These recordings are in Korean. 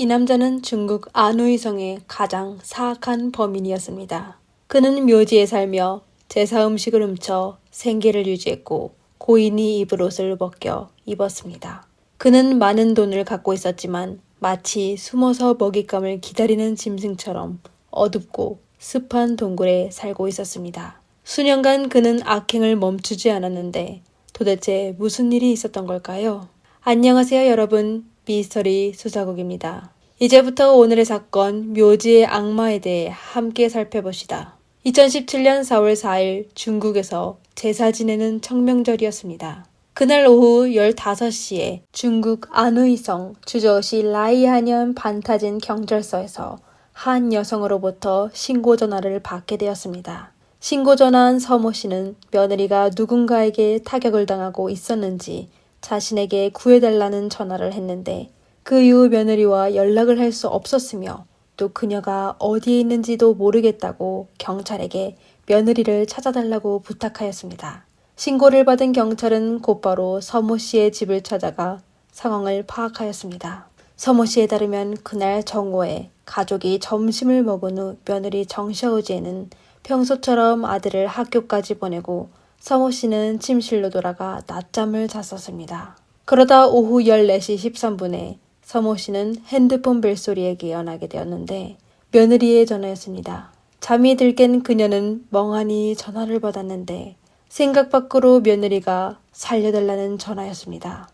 이 남자는 중국 안후이성의 가장 사악한 범인이었습니다. 그는 묘지에 살며 제사 음식을 훔쳐 생계를 유지했고 고인이 입을 옷을 벗겨 입었습니다. 그는 많은 돈을 갖고 있었지만 마치 숨어서 먹잇감을 기다리는 짐승처럼 어둡고 습한 동굴에 살고 있었습니다. 수년간 그는 악행을 멈추지 않았는데 도대체 무슨 일이 있었던 걸까요? 안녕하세요 여러분 미스터리 수사국입니다. 이제부터 오늘의 사건 묘지의 악마에 대해 함께 살펴봅시다. 2017년 4월 4일 중국에서 제사 지내는 청명절이었습니다. 그날 오후 15시에 중국 안후이성 주저시 라이하년 반타진 경찰서에서 한 여성으로부터 신고 전화를 받게 되었습니다. 신고 전화한 서모 씨는 며느리가 누군가에게 타격을 당하고 있었는지 자신에게 구해달라는 전화를 했는데 그 이후 며느리와 연락을 할 수 없었으며 또 그녀가 어디에 있는지도 모르겠다고 경찰에게 며느리를 찾아달라고 부탁하였습니다. 신고를 받은 경찰은 곧바로 서모 씨의 집을 찾아가 상황을 파악하였습니다. 서모 씨에 따르면 그날 정오에 가족이 점심을 먹은 후 며느리 정샤오지에는 평소처럼 아들을 학교까지 보내고 서모 씨는 침실로 돌아가 낮잠을 잤었습니다. 그러다 오후 14시 13분에 서모 씨는 핸드폰 벨소리에 깨어나게 되었는데 며느리의 전화였습니다. 잠이 들깬 그녀는 멍하니 전화를 받았는데 생각 밖으로 며느리가 살려달라는 전화였습니다.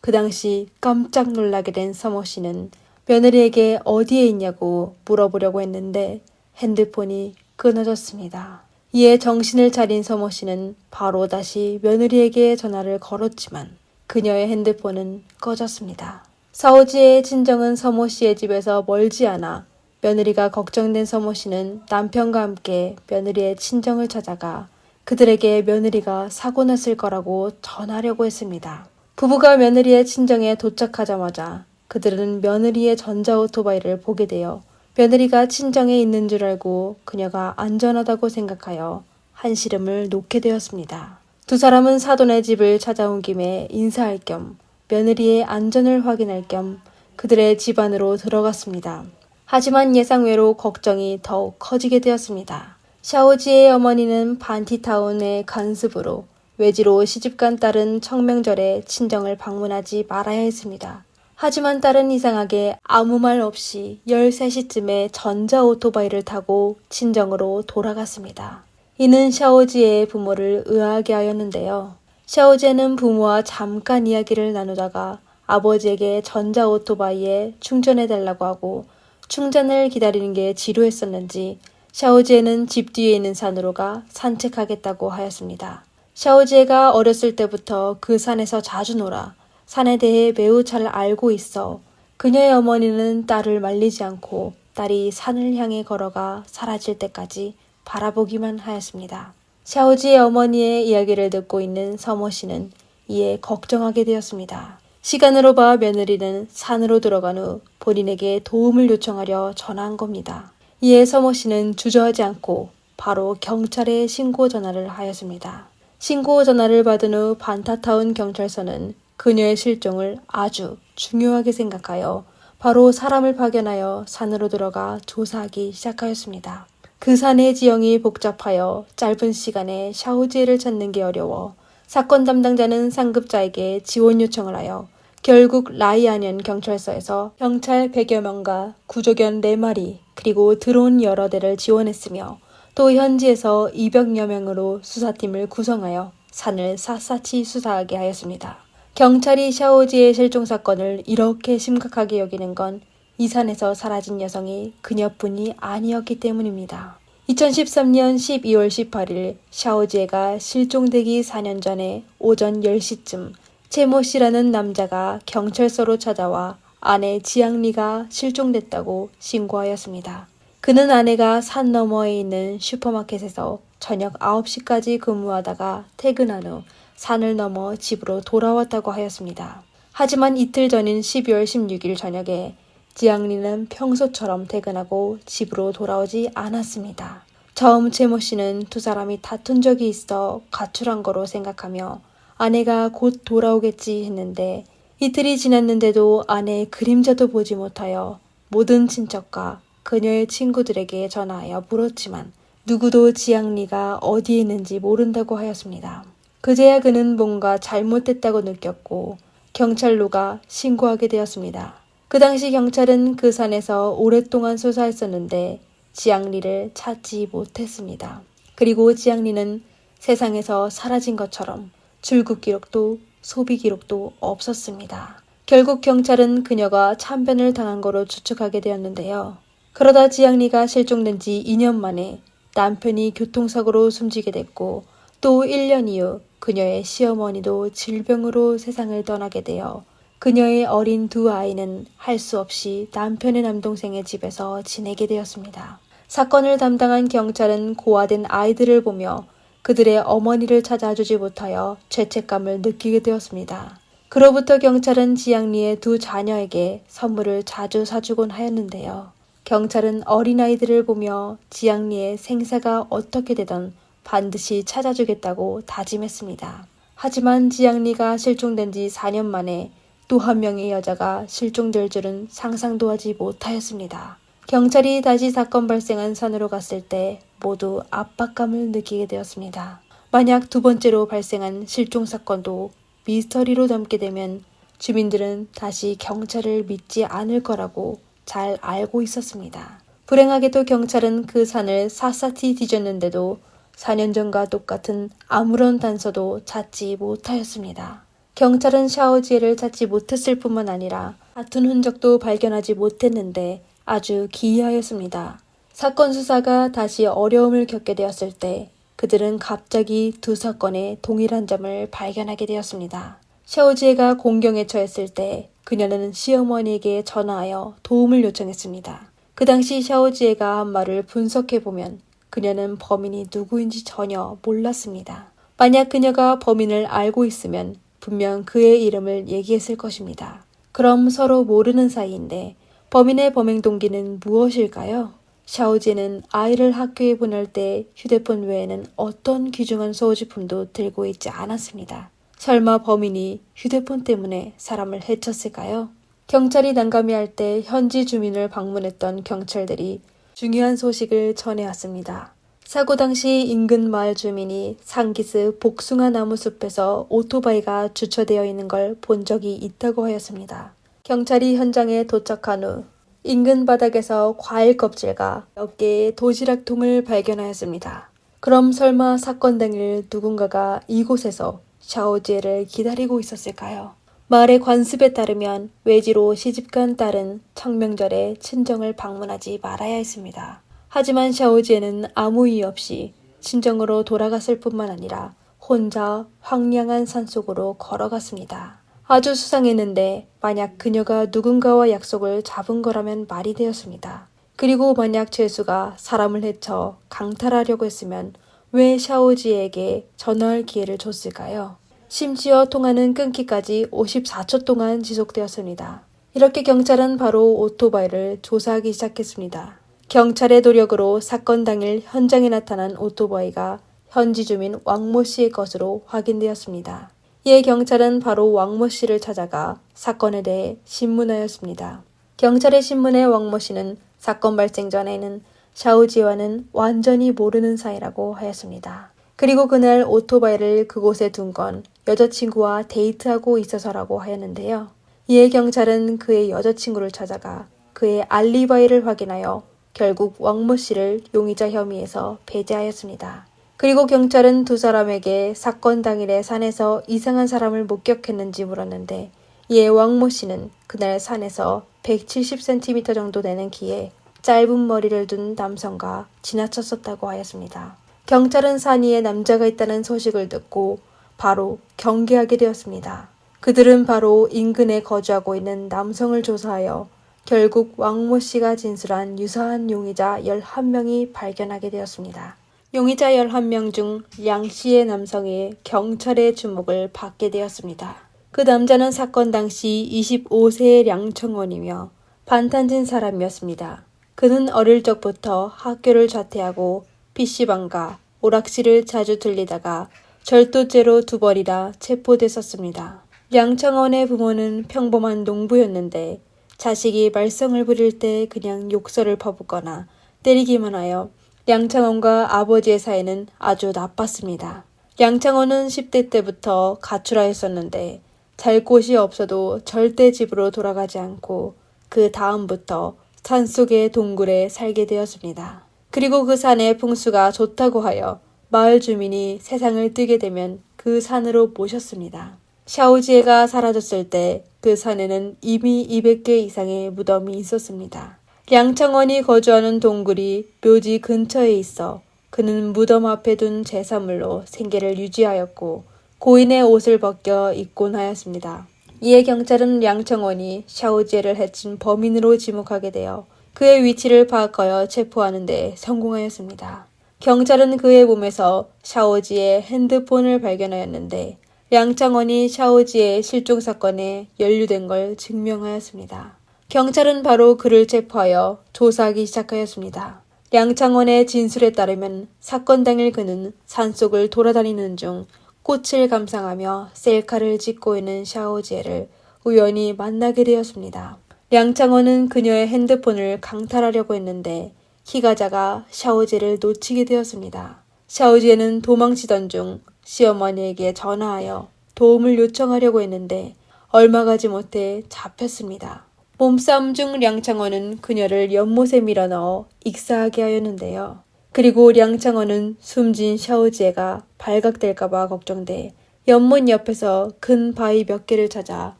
그 당시 깜짝 놀라게 된 서모 씨는 며느리에게 어디에 있냐고 물어보려고 했는데 핸드폰이 끊어졌습니다. 이에 정신을 차린 서모 씨는 바로 다시 며느리에게 전화를 걸었지만 그녀의 핸드폰은 꺼졌습니다. 사오지의 친정은 서모 씨의 집에서 멀지 않아 며느리가 걱정된 서모 씨는 남편과 함께 며느리의 친정을 찾아가 그들에게 며느리가 사고 났을 거라고 전하려고 했습니다. 부부가 며느리의 친정에 도착하자마자 그들은 며느리의 전자오토바이를 보게 되어 며느리가 친정에 있는 줄 알고 그녀가 안전하다고 생각하여 한시름을 놓게 되었습니다. 두 사람은 사돈의 집을 찾아온 김에 인사할 겸 며느리의 안전을 확인할 겸 그들의 집 안으로 들어갔습니다. 하지만 예상외로 걱정이 더욱 커지게 되었습니다. 샤오지의 어머니는 반티타운의 간습으로 외지로 시집간 딸은 청명절에 친정을 방문하지 말아야 했습니다. 하지만 딸은 이상하게 아무 말 없이 13시쯤에 전자 오토바이를 타고 친정으로 돌아갔습니다. 이는 샤오지의 부모를 의아하게 하였는데요. 샤오지는 부모와 잠깐 이야기를 나누다가 아버지에게 전자 오토바이에 충전해달라고 하고 충전을 기다리는 게 지루했었는지 샤오지에는 집 뒤에 있는 산으로 가 산책하겠다고 하였습니다. 샤오지에가 어렸을 때부터 그 산에서 자주 놀아 산에 대해 매우 잘 알고 있어 그녀의 어머니는 딸을 말리지 않고 딸이 산을 향해 걸어가 사라질 때까지 바라보기만 하였습니다. 샤오지의 어머니의 이야기를 듣고 있는 서모 씨는 이에 걱정하게 되었습니다. 시간으로 봐 며느리는 산으로 들어간 후 본인에게 도움을 요청하려 전화한 겁니다. 이에 서모 씨는 주저하지 않고 바로 경찰에 신고 전화를 하였습니다. 신고 전화를 받은 후 반타타운 경찰서는 그녀의 실종을 아주 중요하게 생각하여 바로 사람을 파견하여 산으로 들어가 조사하기 시작하였습니다. 그 산의 지형이 복잡하여 짧은 시간에 샤오지를 찾는 게 어려워 사건 담당자는 상급자에게 지원 요청을 하여 결국 라이아년 경찰서에서 경찰 100여 명과 구조견 4마리 그리고 드론 여러 대를 지원했으며 또 현지에서 200여 명으로 수사팀을 구성하여 산을 샅샅이 수사하게 하였습니다. 경찰이 샤오지의 실종 사건을 이렇게 심각하게 여기는 건 이 산에서 사라진 여성이 그녀뿐이 아니었기 때문입니다. 2013년 12월 18일 샤오지에가 실종되기 4년 전에 오전 10시쯤 제모 씨라는 남자가 경찰서로 찾아와 아내 지앙리가 실종됐다고 신고하였습니다. 그는 아내가 산 너머에 있는 슈퍼마켓에서 저녁 9시까지 근무하다가 퇴근한 후 산을 넘어 집으로 돌아왔다고 하였습니다. 하지만 이틀 전인 12월 16일 저녁에 지앙리는 평소처럼 퇴근하고 집으로 돌아오지 않았습니다. 처음 제모 씨는 두 사람이 다툰 적이 있어 가출한 거로 생각하며 아내가 곧 돌아오겠지 했는데 이틀이 지났는데도 아내의 그림자도 보지 못하여 모든 친척과 그녀의 친구들에게 전화하여 물었지만 누구도 지양리가 어디에 있는지 모른다고 하였습니다. 그제야 그는 뭔가 잘못됐다고 느꼈고 경찰로가 신고하게 되었습니다. 그 당시 경찰은 그 산에서 오랫동안 수사했었는데 지양리를 찾지 못했습니다. 그리고 지양리는 세상에서 사라진 것처럼 출국 기록도 소비 기록도 없었습니다. 결국 경찰은 그녀가 참변을 당한 거로 추측하게 되었는데요. 그러다 지양리가 실종된 지 2년 만에 남편이 교통사고로 숨지게 됐고 또 1년 이후 그녀의 시어머니도 질병으로 세상을 떠나게 되어 그녀의 어린 두 아이는 할 수 없이 남편의 남동생의 집에서 지내게 되었습니다. 사건을 담당한 경찰은 고아된 아이들을 보며 그들의 어머니를 찾아주지 못하여 죄책감을 느끼게 되었습니다. 그로부터 경찰은 지양리의 두 자녀에게 선물을 자주 사주곤 하였는데요. 경찰은 어린아이들을 보며 지양리의 생사가 어떻게 되던 반드시 찾아주겠다고 다짐했습니다. 하지만 지양리가 실종된 지 4년 만에 또 한 명의 여자가 실종될 줄은 상상도 하지 못하였습니다. 경찰이 다시 사건 발생한 산으로 갔을 때 모두 압박감을 느끼게 되었습니다. 만약 두 번째로 발생한 실종 사건도 미스터리로 남게 되면 주민들은 다시 경찰을 믿지 않을 거라고 잘 알고 있었습니다. 불행하게도 경찰은 그 산을 샅샅이 뒤졌는데도 4년 전과 똑같은 아무런 단서도 찾지 못하였습니다. 경찰은 샤오지에를 찾지 못했을 뿐만 아니라 같은 흔적도 발견하지 못했는데 아주 기이하였습니다. 사건 수사가 다시 어려움을 겪게 되었을 때 그들은 갑자기 두 사건의 동일한 점을 발견하게 되었습니다. 샤오지에가 공경에 처했을 때 그녀는 시어머니에게 전화하여 도움을 요청했습니다. 그 당시 샤오지에가 한 말을 분석해 보면 그녀는 범인이 누구인지 전혀 몰랐습니다. 만약 그녀가 범인을 알고 있으면 분명 그의 이름을 얘기했을 것입니다. 그럼 서로 모르는 사이인데 범인의 범행 동기는 무엇일까요? 샤오지는 아이를 학교에 보낼 때 휴대폰 외에는 어떤 귀중한 소지품도 들고 있지 않았습니다. 설마 범인이 휴대폰 때문에 사람을 해쳤을까요? 경찰이 난감해 할 때 현지 주민을 방문했던 경찰들이 중요한 소식을 전해왔습니다. 사고 당시 인근 마을 주민이 상기스 복숭아 나무 숲에서 오토바이가 주차되어 있는 걸 본 적이 있다고 하였습니다. 경찰이 현장에 도착한 후 인근 바닥에서 과일 껍질과 몇 개의 도시락통을 발견하였습니다. 그럼 설마 사건 당일 누군가가 이곳에서 샤오지에를 기다리고 있었을까요? 마을의 관습에 따르면 외지로 시집간 딸은 청명절에 친정을 방문하지 말아야 했습니다. 하지만 샤오지에는 아무 이유 없이 친정으로 돌아갔을 뿐만 아니라 혼자 황량한 산속으로 걸어갔습니다. 아주 수상했는데 만약 그녀가 누군가와 약속을 잡은 거라면 말이 되었습니다. 그리고 만약 죄수가 사람을 해쳐 강탈하려고 했으면 왜 샤오지에게 전화할 기회를 줬을까요? 심지어 통화는 끊기까지 54초 동안 지속되었습니다. 이렇게 경찰은 바로 오토바이를 조사하기 시작했습니다. 경찰의 노력으로 사건 당일 현장에 나타난 오토바이가 현지 주민 왕모 씨의 것으로 확인되었습니다. 이에 경찰은 바로 왕모 씨를 찾아가 사건에 대해 신문하였습니다. 경찰의 신문에 왕모 씨는 사건 발생 전에는 샤오지와는 완전히 모르는 사이라고 하였습니다. 그리고 그날 오토바이를 그곳에 둔 건 여자친구와 데이트하고 있어서라고 하였는데요. 이에 경찰은 그의 여자친구를 찾아가 그의 알리바이를 확인하여 결국 왕모 씨를 용의자 혐의에서 배제하였습니다. 그리고 경찰은 두 사람에게 사건 당일에 산에서 이상한 사람을 목격했는지 물었는데 이에 왕모 씨는 그날 산에서 170cm 정도 되는 키에 짧은 머리를 둔 남성과 지나쳤었다고 하였습니다. 경찰은 산 위에 남자가 있다는 소식을 듣고 바로 경계하게 되었습니다. 그들은 바로 인근에 거주하고 있는 남성을 조사하여 결국 왕모 씨가 진술한 유사한 용의자 11명이 발견하게 되었습니다. 용의자 11명 중 양 씨의 남성이 경찰의 주목을 받게 되었습니다. 그 남자는 사건 당시 25세의 량청원이며 반탄진 사람이었습니다. 그는 어릴 적부터 학교를 자퇴하고 PC방과 오락실을 자주 들리다가 절도죄로 두 번이나 체포됐었습니다. 량창원의 부모는 평범한 농부였는데 자식이 말썽을 부릴 때 그냥 욕설을 퍼붓거나 때리기만 하여 량창원과 아버지의 사이는 아주 나빴습니다. 량창원은 10대 때부터 가출하였었는데 잘 곳이 없어도 절대 집으로 돌아가지 않고 그 다음부터 산 속의 동굴에 살게 되었습니다. 그리고 그 산의 풍수가 좋다고 하여 마을 주민이 세상을 뜨게 되면 그 산으로 모셨습니다. 샤오지에가 사라졌을 때 그 산에는 이미 200개 이상의 무덤이 있었습니다. 량창원이 거주하는 동굴이 묘지 근처에 있어 그는 무덤 앞에 둔 제사물로 생계를 유지하였고 고인의 옷을 벗겨 입곤 하였습니다. 이에 경찰은 량청원이 샤오지에를 해친 범인으로 지목하게 되어 그의 위치를 파악하여 체포하는 데 성공하였습니다. 경찰은 그의 몸에서 샤오지의 핸드폰을 발견하였는데 량창원이 샤오지의 실종 사건에 연루된 걸 증명하였습니다. 경찰은 바로 그를 체포하여 조사하기 시작하였습니다. 량창원의 진술에 따르면 사건 당일 그는 산속을 돌아다니는 중 꽃을 감상하며 셀카를 찍고 있는 샤오지에를 우연히 만나게 되었습니다. 량창원은 그녀의 핸드폰을 강탈하려고 했는데 키가 작아 샤오지에를 놓치게 되었습니다. 샤오지에는 도망치던 중 시어머니에게 전화하여 도움을 요청하려고 했는데 얼마 가지 못해 잡혔습니다. 몸싸움 중 량창원은 그녀를 연못에 밀어 넣어 익사하게 하였는데요. 그리고 량창원은 숨진 샤오지에가 발각될까봐 걱정돼 연못 옆에서 큰 바위 몇 개를 찾아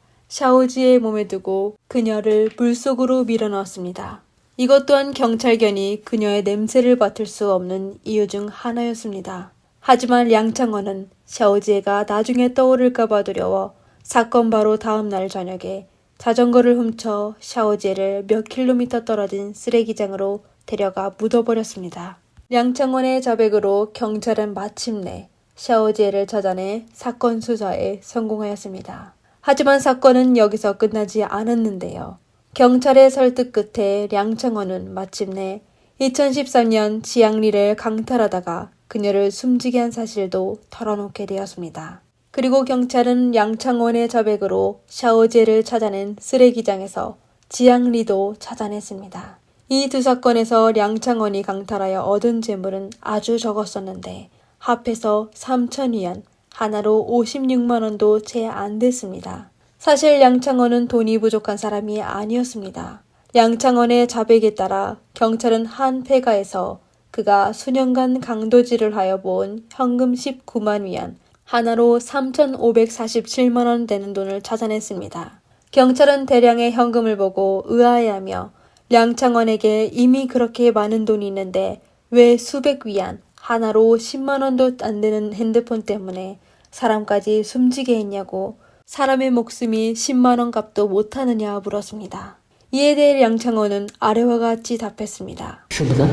샤오지의 몸에 두고 그녀를 물속으로 밀어넣었습니다. 이것 또한 경찰견이 그녀의 냄새를 맡을 수 없는 이유 중 하나였습니다. 하지만 량창원은 샤오지에가 나중에 떠오를까봐 두려워 사건 바로 다음 날 저녁에 자전거를 훔쳐 샤오지에를 몇 킬로미터 떨어진 쓰레기장으로 데려가 묻어버렸습니다. 량창원의 자백으로 경찰은 마침내 샤오지에를 찾아내 사건 수사에 성공하였습니다. 하지만 사건은 여기서 끝나지 않았는데요. 경찰의 설득 끝에 량창원은 마침내 2013년 지양리를 강탈하다가 그녀를 숨지게 한 사실도 털어놓게 되었습니다. 그리고 경찰은 양창원의 자백으로 샤오제를 찾아낸 쓰레기장에서 지양리도 찾아냈습니다. 이 두 사건에서 량창원이 강탈하여 얻은 재물은 아주 적었었는데 합해서 3천 위안, 하나로 56만 원도 채 안 됐습니다. 사실 양창원은 돈이 부족한 사람이 아니었습니다. 양창원의 자백에 따라 경찰은 한 폐가에서 그가 수년간 강도질을 하여 모은 현금 19만 위안, 하나로 3,547만 원 되는 돈을 찾아냈습니다. 경찰은 대량의 현금을 보고 의아해하며 량창원에게 이미 그렇게 많은 돈이 있는데 왜 수백 위안, 하나로 10만 원도 안 되는 핸드폰 때문에 사람까지 숨지게 했냐고 사람의 목숨이 10만 원 값도 못하느냐 물었습니다. 이에 대해 량창원은 아래와 같이 답했습니다. 舍不得，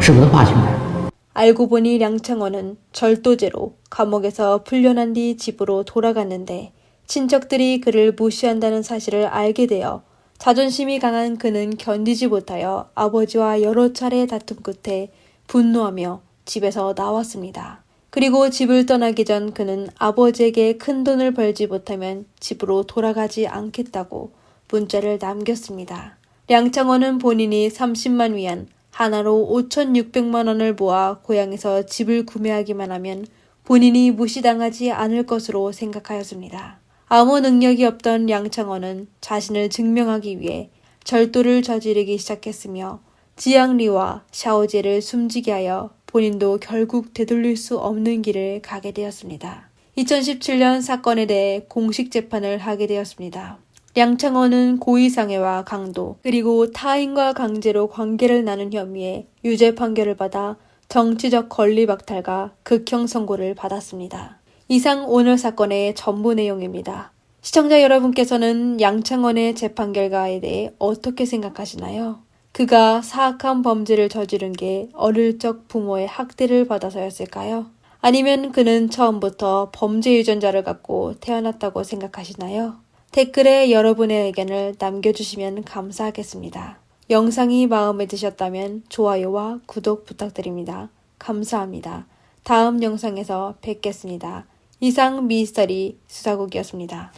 舍不得花钱买。 알고 보니 량창원은 절도죄로 감옥에서 풀려난 뒤 집으로 돌아갔는데 친척들이 그를 무시한다는 사실을 알게 되어 자존심이 강한 그는 견디지 못하여 아버지와 여러 차례 다툼 끝에 분노하며 집에서 나왔습니다. 그리고 집을 떠나기 전 그는 아버지에게 큰 돈을 벌지 못하면 집으로 돌아가지 않겠다고 문자를 남겼습니다. 량창원은 본인이 30만 위안, 하나로 5,600만 원을 모아 고향에서 집을 구매하기만 하면 본인이 무시당하지 않을 것으로 생각하였습니다. 아무 능력이 없던 양창원은 자신을 증명하기 위해 절도를 저지르기 시작했으며 지양리와 샤오제를 숨지게 하여 본인도 결국 되돌릴 수 없는 길을 가게 되었습니다. 2017년 사건에 대해 공식 재판을 하게 되었습니다. 량창원은 고의상해와 강도, 그리고 타인과 강제로 관계를 나눈 혐의에 유죄 판결을 받아 정치적 권리 박탈과 극형 선고를 받았습니다. 이상 오늘 사건의 전부 내용입니다. 시청자 여러분께서는 양창원의 재판 결과에 대해 어떻게 생각하시나요? 그가 사악한 범죄를 저지른 게 어릴 적 부모의 학대를 받아서였을까요? 아니면 그는 처음부터 범죄 유전자를 갖고 태어났다고 생각하시나요? 댓글에 여러분의 의견을 남겨주시면 감사하겠습니다. 영상이 마음에 드셨다면 좋아요와 구독 부탁드립니다. 감사합니다. 다음 영상에서 뵙겠습니다. 이상 미스터리 수사국이었습니다.